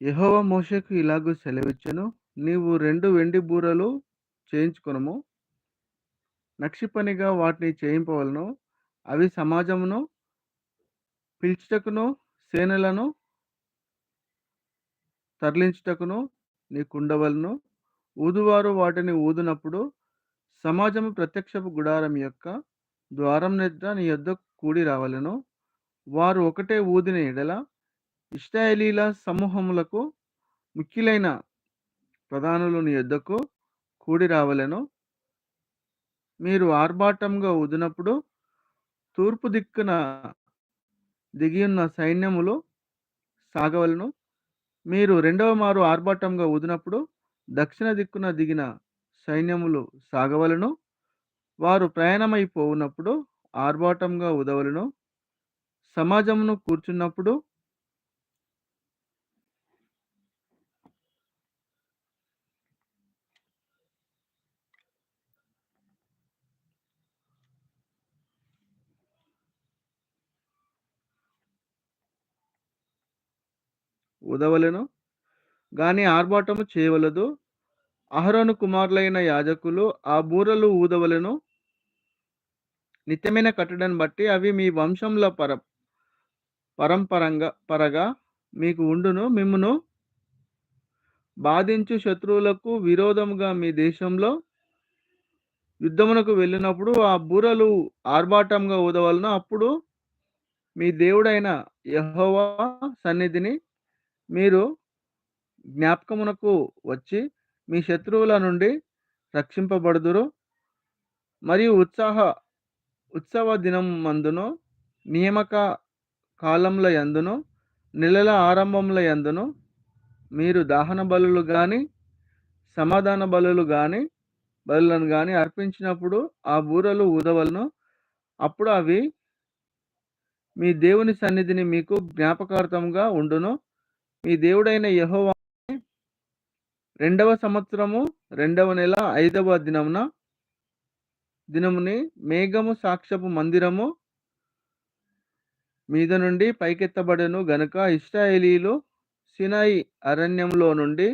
యెహోవా మోషేకు ఇలాగూ సెలవిచ్చెను. నీవు రెండు వెండి బూరలు చేయించుకొనుము. నక్షిపనిగా వాటిని చేయింపవలను అవి సమాజమును పిలిచుటకును సేనలను తరలించుటకును నీకుండవలను ఊదువారు వాటిని ఊదినప్పుడు సమాజము ప్రత్యక్షపు గుడారం యొక్క ద్వారం నిద్ర నీ యొద్ద కూడి రావలెను. వారు ఒకటే ఊదిన ఎడల ఇష్టాయలీల సమూహములకు ముఖ్యులైన ప్రధానులు నీ యొద్దకు కూడి రావలెను. మీరు ఆర్భాటంగా ఊదినప్పుడు తూర్పు దిక్కున దిగియున్న సైన్యములు సాగవలెను. మీరు రెండవ మారు ఆర్భాటంగా ఊదినప్పుడు దక్షిణ దిక్కున దిగిన సైన్యములు సాగవలెను. వారు ప్రయాణమైపోవునప్పుడు ఆర్భాటంగా ఉదవలను సమాజమును కూర్చున్నప్పుడు ఊదవలెను గాని ఆర్భాటము చేయవలదు. అహరోను కుమారులైన యాజకులు ఆ బూరలు ఊదవలను నిత్యమైన కట్టడాన్ని బట్టి అవి మీ వంశంలో పర పరంపరంగా పరగా మీకు ఉండును. మిమ్మును బాధించు శత్రువులకు విరోధముగా మీ దేశంలో యుద్ధమునకు వెళ్ళినప్పుడు ఆ బూరలు ఆర్భాటంగా ఊదవలను అప్పుడు మీ దేవుడైన యహోవా సన్నిధిని మీరు జ్ఞాపకమునకు వచ్చి మీ శత్రువుల నుండి రక్షింపబడుదురు. మరియు ఉత్సాహ ఉత్సవ దినం మందును నియామక కాలంల యందును, నెలల ఆరంభంల యందును మీరు దహన బలులు కానీ సమాధాన బలులు కానీ బలులను కానీ అర్పించినప్పుడు ఆ బూరలు ఊదవలను అప్పుడు అవి మీ దేవుని సన్నిధిని మీకు జ్ఞాపకార్థంగా ఉండును. మీ దేవుడైన యహోవా రెండవ సంవత్సరము రెండవ నెల ఐదవ దినమున దినముని మేఘము సాక్షపు మందిరము మీద నుండి పైకెత్తబడెను గనుక ఇస్రాయేలీలు సినాయి అరణ్యంలో నుండి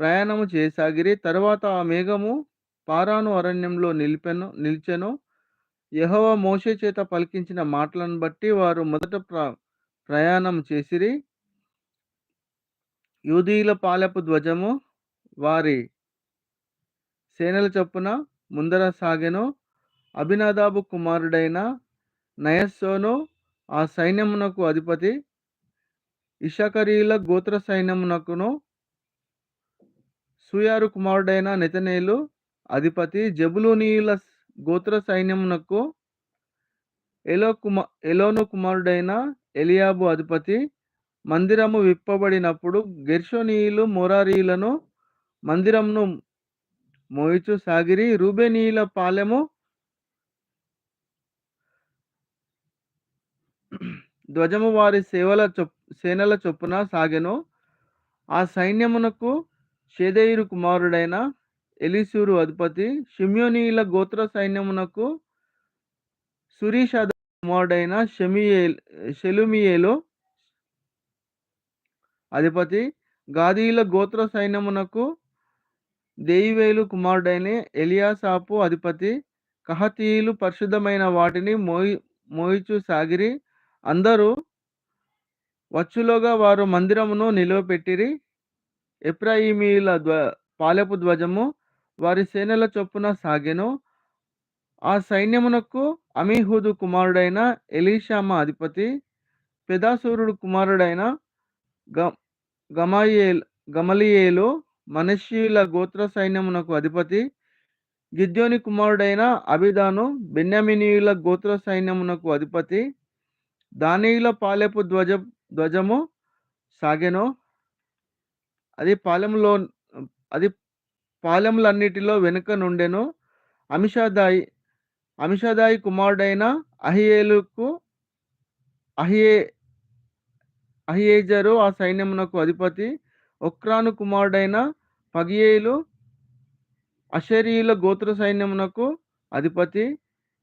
ప్రయాణము చేసాగిరి తర్వాత ఆ మేఘము పారాను అరణ్యంలో నిలిపెను నిలిచెను. యహోవ మోషే చేత పలికించిన మాటలను బట్టి వారు మొదట ప్రా ప్రయాణం చేసిరి. యూదీయుల పాలపు ధ్వజము వారి సేనల చొప్పున ముందర సాగెను. అభినాదాబు కుమారుడైన నయస్సోను ఆ సైన్యమునకు అధిపతి. ఇషకరీల గోత్ర సైన్యమునకును సుయారు కుమారుడైన నితనేలు అధిపతి. జబులూనీయుల గోత్ర సైన్యమునకు ఎలో కుమార్ ఎలోను కుమారుడైన ఎలియాబు అధిపతి. మందిరము విప్పబడినప్పుడు గెర్షోనీయులు మొరారీలను మందిరంను మోయిచు సాగిరి. రూబేనీయుల పాలెము ధ్వజము వారి సేవల చొప్ సేనల చొప్పున సాగెను. ఆ సైన్యమునకు షెదేయూరు కుమారుడైన ఎలిసూరు అధిపతి. షిమ్యోనీయుల గోత్ర సైన్యమునకు సురీష కుమారుడైన షమియే షెలుమియేలో అధిపతి. గాదీయుల గోత్ర సైన్యమునకు దెయువేలు కుమారుడైన ఎలియాసాపు అధిపతి. కహతీయులు పరిశుద్ధమైన వాటిని మోయి మోయిచు సాగిరి. అందరూ వచ్చులోగా వారు మందిరమును నిలువపెట్టిరి ఎప్రాయిమీల ధ్వ పాలెపు ధ్వజము వారి సేనల చొప్పున సాగెను. ఆ సైన్యమునకు అమీహూదు కుమారుడైన ఎలీషామ అధిపతి. పెదాసూరుడు కుమారుడైన గ గమలీయేల్ గమలియేలు మనష్షీయుల గోత్ర సైన్యమునకు అధిపతి. గిద్యోని కుమారుడైన అభిదాను బెన్యామినీయుల గోత్ర సైన్యమునకు అధిపతి. దానియుల పాలెపు ధ్వజ ధ్వజము సాగెను. అది పాలెములో అది పాలెములన్నిటిలో వెనుక నుండెను. అమిషాదాయి అమిషదాయి కుమారుడైన అహియేలుకు అహియే అహియేజరు ఆ సైన్యమునకు అధిపతి. ఒక్రాను కుమారుడైన పగియేలు అషరీయుల గోత్ర సైన్యమునకు అధిపతి.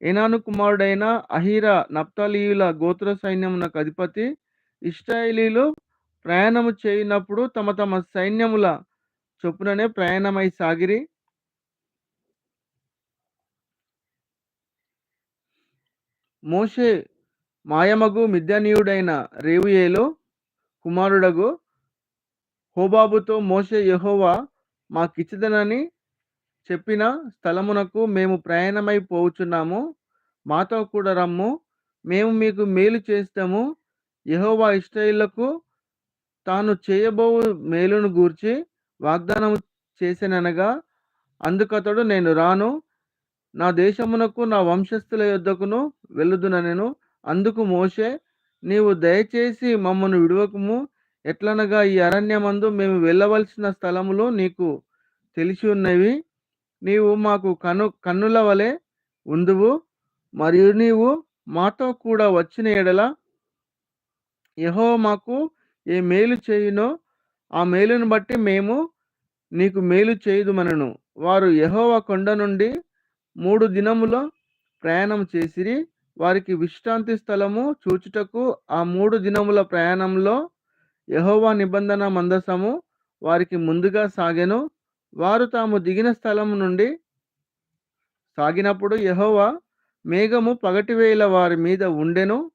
ఏనాను కుమారుడైన అహీర నప్తలీయుల గోత్ర సైన్యమునకు అధిపతి. ఇశ్రాయేలీయులు ప్రయాణము చేయనప్పుడు తమ తమ సైన్యముల చొప్పుననే ప్రయాణమై సాగిరి మోషే మాయమగు మిద్యానీయుడైన రేవుయేలు కుమారుడగు హోబాబుతో మోషే యహోవా మాకిచ్చదనని చెప్పిన స్థలమునకు మేము ప్రయాణమై పోవుచున్నాము మాతో కూడా రమ్ము. మేము మీకు మేలు చేస్తాము. యహోవా ఇష్టైళ్ళకు తాను చేయబోవు మేలును గూర్చి వాగ్దానం చేసిననగా అందుకతడు నేను రాను. నా దేశమునకు నా వంశస్థుల యొద్దకును వెళ్ళుదుననెను అందుకు మోషే నీవు దయచేసి మమ్మను విడువకుము. ఎట్లనగా ఈ అరణ్యమందు మేము వెళ్ళవలసిన స్థలములు నీకు తెలిసి ఉన్నవి నీవు మాకు కను కన్నుల వలె ఉందువు. మరియు నీవు మాతో కూడా వచ్చిన ఎడల యహో మాకు ఏ మేలు చేయునో ఆ మేలును బట్టి మేము నీకు మేలు చేయుదుమనెను. వారు యహోవ కొండ నుండి మూడు దినముల ప్రయాణం చేసిరి. వారికి విశ్రాంతి స్థలము చూచుటకు ఆ మూడు దినముల ప్రయాణంలో యహోవా నిబంధన మందసము వారికి ముందుగా సాగెను. వారు తాము దిగిన స్థలము నుండి సాగినప్పుడు యహోవా మేఘము పగటివేళ వారి మీద ఉండెను.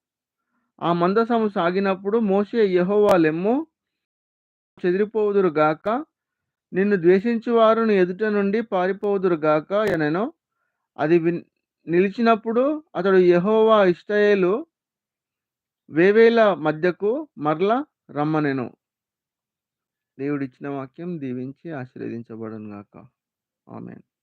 ఆ మందసము సాగినప్పుడు మోసే యహోవా లెమ్ము చెదిరిపోవుదురు గాక నిన్ను ద్వేషించువారును ఎదుట నుండి పారిపోవుదురు గాక అనెను. అది విన్ నిలిచినప్పుడు అతడు యహోవా ఇష్టయేలు వేవేల మధ్యకు మరల రమ్మనెను. దేవుడిచ్చిన వాక్యం దీవించి ఆశీర్వదించబడను గాక ఆమెను.